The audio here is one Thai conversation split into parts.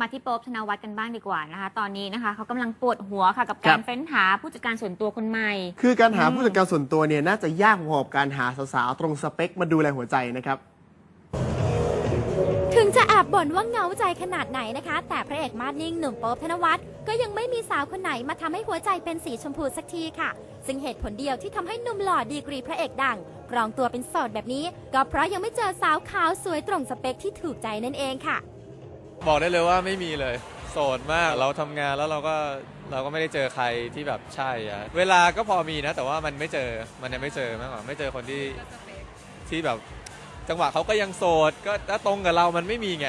มาที่โป๊บธนวัฒน์กันบ้างดีกว่านะคะ ตอนนี้นะคะเขากำลังปวดหัวค่ะกับครัการบเฟ้นหาผู้จัดการส่วนตัวคนใหม่ คือการหาผู้จัดการส่วนตัวเนี่ยน่าจะยากพอกับการหาสาวๆตรงสเปคมาดูแลหัวใจนะครับ ถึงจะแอบบ่นว่าเหงาใจขนาดไหนนะคะ แต่พระเอกมาดนิ่งหนุ่มโป๊บธนวัฒน์ก็ยังไม่มีสาวคนไหนมาทำให้หัวใจเป็นสีชมพูสักทีค่ะ ซึ่งเหตุผลเดียวที่ทำให้หนุ่มหล่อดีกรีพระเอกดังกรองตัวเป็นโสดแบบนี้ ก็เพราะยังไม่เจอสาวขาวสวยตรงสเปคที่ถูกใจนั่นเองค่ะ บอกได้เลยว่าไม่มีเลย โสดมากเราทำงานแล้วเราก็เราก็ไม่ได้เจอใครที่แบบใช่อะเวลาก็พอมีนะ แต่ว่ามันไม่เจอมันยังไม่เจอมากกว่าไม่เจอคนที่ที่แบบ จังหวะเขาก็ยังโสดก็ถ้าตรงกับเรามันไม่มีไง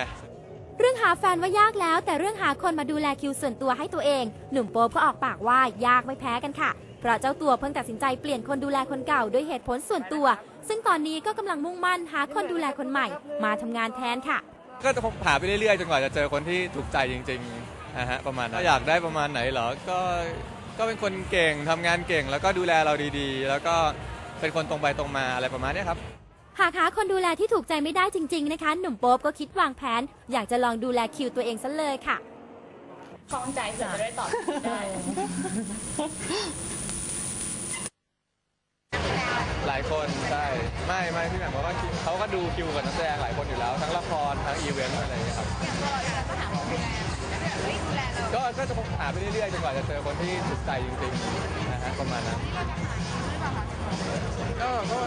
เรื่องหาแฟนว่ายากแล้ว แต่เรื่องหาคนมาดูแลคิวส่วนตัวให้ตัวเอง หนุ่มโป๊บก็ออกปากว่ายากไม่แพ้กันค่ะ เพราะเจ้าตัวเพิ่งตัดสินใจเปลี่ยนคนดูแลคนเก่าด้วยเหตุผลส่วนตัว ซึ่งตอนนี้ก็กำลังมุ่งมั่นหาคนดูแลคนใหม่ มาทำงานแทนค่ะ ก็จะหาไปเรื่อยๆจนกว่าจะเจอคนที่ถูกใจจริงๆนะฮะประมาณนั้นอยากได้ประมาณไหนเหรอก็ก็เป็นคนเก่งทำงานเก่ง แล้วก็ดูแลเราดีๆ แล้วก็เป็นคนตรงไปตรงมาอะไรประมาณเนี้ยครับ หากหาคนดูแลที่ถูกใจไม่ได้จริง ๆ นะคะ หนุ่มโป๊บก็คิดวางแผน อยากจะลองดูแลคิวตัวเองซะเลยค่ะ คล้องใจเผื่อจะได้ตอบได้ ดูคิวกับนักแสดงหลายคนอยู่แล้ว ทั้งละครทั้งอีเวนต์อะไรอย่างเงี้ยครับก็ก็จะหาไปเรื่อยๆจนกว่าจะเจอคนที่ถูกใจจริงๆนะฮะประมาณนั้น ก็ก็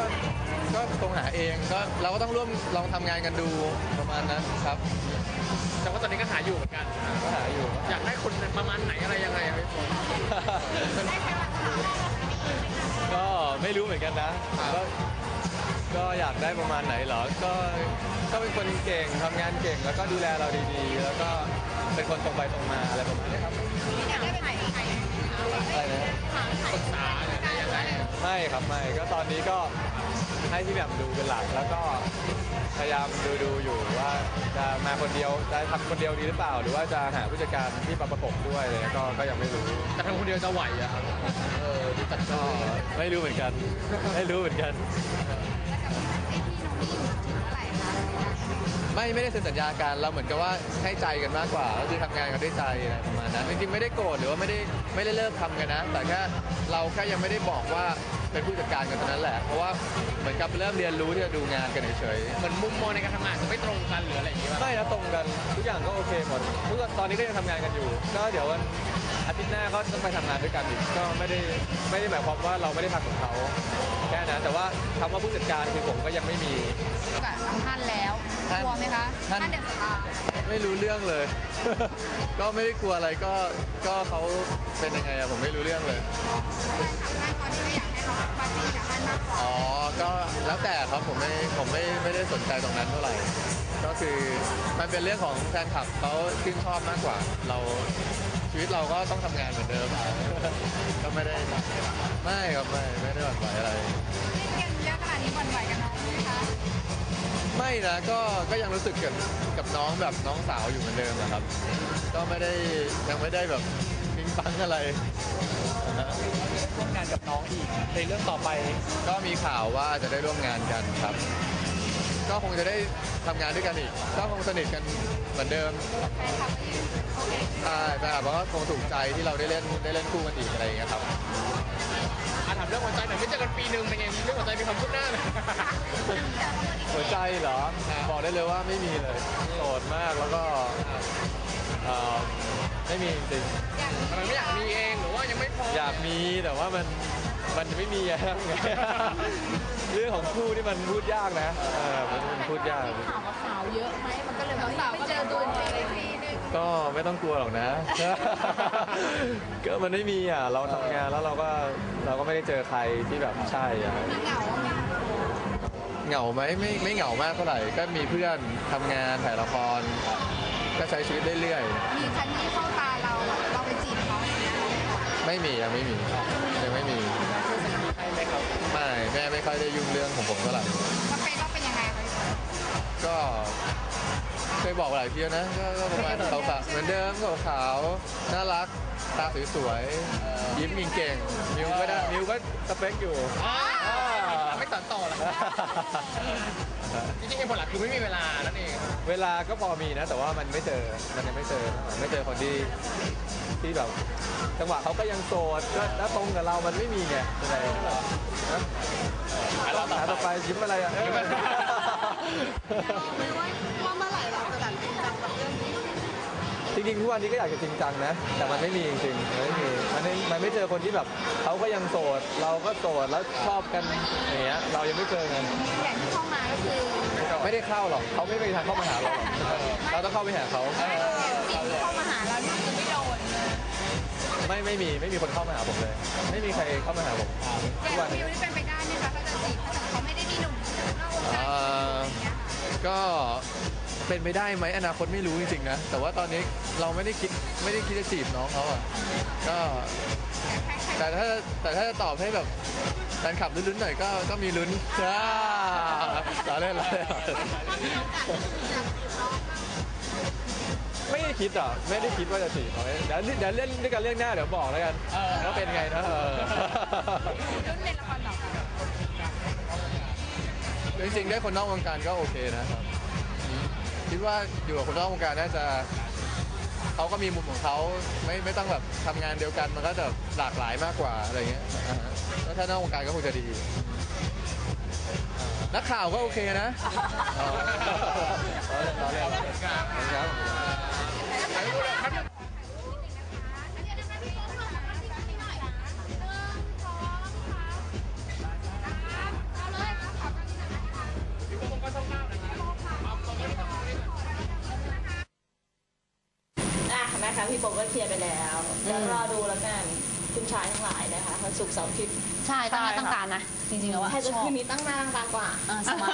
ก็ตรงหาเองก็เราก็ต้องร่วมลองทำงานกันดูประมาณนั้นครับแต่ว่าตอนนี้ก็หาอยู่เหมือนกัน ก็หาอยู่ อยากได้คนประมาณไหนอะไรยังไงครับพี่ฝนก็ไม่รู้เหมือนกันนะก็ ก็อยากได้ประมาณไหนเหรอ ก็ก็เป็นคนเก่งทำงานเก่ง แล้วก็ดูแลเราดีๆ แล้วก็เป็นคนตรงไปตรงมาอะไรประมาณนี้ครับอะไรนะปรึกษาเนี่ยยังไงไม่ครับไม่ก็ตอนนี้ก็ให้พี่แหม่มดูเป็นหลัก แล้วก็พยายามดูดูอยู่ว่าจะมาคนเดียวจะทำคนเดียวดีหรือเปล่า หรือว่าจะหาผู้จัดการที่มาประกบด้วยอะไรเลยก็ก็ยังไม่รู้ แต่ทำคนเดียวจะไหวอะครับ เออดูจัดก็ก็ไม่รู้เหมือนกัน ไม่รู้เหมือนกัน ไม่ไม่ได้เซ็นสัญญากันเราเหมือนกับว่าให้ใจกันมากกว่าก็คือทำงานกันด้วยใจอะไรประมาณนั้นจริงๆไม่ได้โกรธหรือว่าไม่ได้ไม่ได้เลิกทำกันนะ แต่แค่เราแค่ยังไม่ได้บอกว่าเป็นผู้จัดการกันเท่านั้นแหละ เพราะว่าเหมือนกับเริ่มเรียนรู้ที่จะดูงานกันเฉยเหมือนมุมมองในการทำงานจะไม่ตรงกันหรืออะไรอย่างเงี้ยๆไม่นะตรงกันทุกอย่างก็โอเคหมดทุกตอนนี้ก็ยังทำงานกันอยู่ ก็เดี๋ยววัน อาทิตย์หน้าก็ต้องไปทำงานด้วยกันอีกก็ไม่ได้ไม่ได้หมายความว่าเราไม่ได้ทำกับเขาแค่นั้นแต่ว่าคำว่าผู้จัดการคือผมก็ยังไม่มี กับทั้งท่านแล้วท่านกลัวไหมคะท่าน ท่านเดอะสตาร์ไม่รู้เรื่องเลย ก็ไม่ได้กลัวอะไรก็ก็เขาเป็นยังไงอะผมไม่รู้เรื่องเลยท่านตอนนี้ก็อยากให้เราปาร์ตี้กับท่านมากกว่าอ๋อก็แล้วแต่ครับผมไม่ผมไม่ไม่ได้สนใจตรงนั้นเท่าไหร่ ก็คือมันเป็นเรื่องของแฟนคลับเขาชื่นชอบมากกว่า เรา ชีวิตเราก็ต้องทำงานเหมือนเดิม ก็ไม่ได้ไม่ครับไม่ไม่ได้หวั่นไหวอะไร เล่นกันเยอะขนาดนี้หวั่นไหวกันน้องไหมคะไม่นะก็ก็ยังรู้สึกกับกับน้องแบบน้องสาวอยู่เหมือนเดิมนะครับ ก็ไม่ได้ยังไม่ได้แบบปิ๊งปังอะไรนะฮะร่วมงานกับน้องอีกในเรื่องต่อไป ก็มีข่าวว่าจะได้ร่วมงานกันครับ ก็คงจะได้ทำงานด้วยกันอีก ก็คงสนิทกันเหมือนเดิมแฟนคลับก็ยังโอเคใช่แต่แบบว่าคงถูกใจที่เราได้เล่นได้เล่นคู่กันอีกอะไรอย่างเงี้ยครับ อะถามเรื่องหัวใจหน่อยไม่เจอกันปีหนึ่งเป็นไงเรื่องหัวใจมีความคืบหน้าไหม หัวใจเหรอบอกได้เลยว่าไม่มีเลยโสดมากแล้วก็เอ่อไม่มีจริงทำไมไม่อยากมีเองหรือว่ายังไม่พร้อมๆอยากมีแต่ว่ามัน มันไม่มีอะไงเรื่องของคู่ที่มันพูดยากนะเออมันมันพูดยากข่าวกับข่าวเยอะไหมมันก็เลยแบบไม่เจอตัวจริงเลยทีนึงก็ไม่ต้องกลัวหรอกนะ ก็มันไม่มีอะ เราทำงานแล้วเราก็เราก็ไม่ได้เจอใครที่แบบใช่อะเหงาอะเหงาไหมไม่ไม่เหงามากเท่าไหร่ ก็มีเพื่อนทำงานถ่ายละคร ก็ใช้ชีวิตเรื่อยมีคันที่เข้าตาเราอะเราไปจีบเขาอย่างเงี้ย ๆ ไม่มียังไม่มียังไม่มี แม่ไม่ค่อยได้ยุ่งเรื่องของผมเท่าไหร่สเปคเราเป็นยังไงคะก็เคยบอกหลายทีแล้วนะก็ก็ประมาณขาวๆเหมือนเดิมขาวๆน่ารักตาสวยๆยิ้มเก่งๆมิวก็ได้มิวก็สเปคอยู่ อ่าอ่า ไม่ไม่สานต่อละจริงๆเหตุผลหลักคือไม่มีเวลานั่นเอง เวลาก็พอมีนะ แต่ว่ามันไม่เจอ มันยังไม่เจอ ไม่เจอคนที่ที่แบบจังหวะเขาก็ยังโสดก็แล้วตรงกับเรามันไม่มีไงใช่ไหมนะหาต่อไปยิ้มอะไรอะว่าเมื่อไหร่เราจะแบบจริงจังกับเรื่องนี้ จริงๆทุกวันนี้ก็อยากจะจริงจังนะ แต่มันไม่มีจริงๆมันไม่มีมันไม่มันไม่เจอคนที่แบบเขาก็ยังโสด เราก็โสดแล้วชอบกันอย่างเงี้ยเรายังไม่เจอไงอย่างที่เข้ามาก็คือไม่ได้เข้าหรอกเขาไม่มีทางเข้ามาหาเราหรอกเราต้องเข้าไปหาเขาสิ่งที่เข้ามาหาเรานี่คือไม่โดนไม่ไม่มีไม่มีคนเข้ามาหาผมเลย ไม่มีใครเข้ามาหาผมทุกวันฟินี้วนี่เป็นไปได้ไหมคะถ้าจะจีบถ้าเขาไม่ได้มีหนุ่มนอกวงการอ่าก็เป็นไปได้ไหมอนาคตไม่รู้จริงๆนะ แต่ว่าตอนนี้ เราไม่ได้คิดไม่ได้คิดจะจีบน้องเขาอะก็แต่ถ้าแต่ถ้าจะตอบให้แบบแฟนคลับลุ้นๆหน่อยก็ก็มีลุ้นจ้าเราเล่นเราเล่นไม่ได้คิดอะไม่ได้คิดว่าจะจีบเขาเดี๋ยวเดี๋ยวเล่นด้วยกันเรื่องหน้าเดี๋ยวบอกแล้วกันว่าเป็นไงนะเออรุ่นในละครต่อค่ะจริงๆได้คนนอกวงการก็โอเคนะครับอืมคิดว่าอยู่กับคนนอกวงการน่าจะ เขาก็มีมุมของเขาไม่ไม่ต้องแบบทำงานเดียวกันมันก็จะหลากหลายมากกว่าอะไรเงี้ยอ่าฮะแล้วถ้านอกวงการก็คงจะดีนักข่าวก็โอเคนะ อ๋อล้อเล่นล้อเล่นครับ นะคะพี่โป๊ก็เคลียร์ไปแล้วเดี๋ยวรอดูแล้วกันคุณชายทั้งหลายนะคะวันศุกร์เสาร์อาทิตย์ใช่ตั้งหน้าตั้งตานะ จริงๆแล้วว่าใครจะคืนนี้ตั้งหน้าตั้งตากว่าเออสมา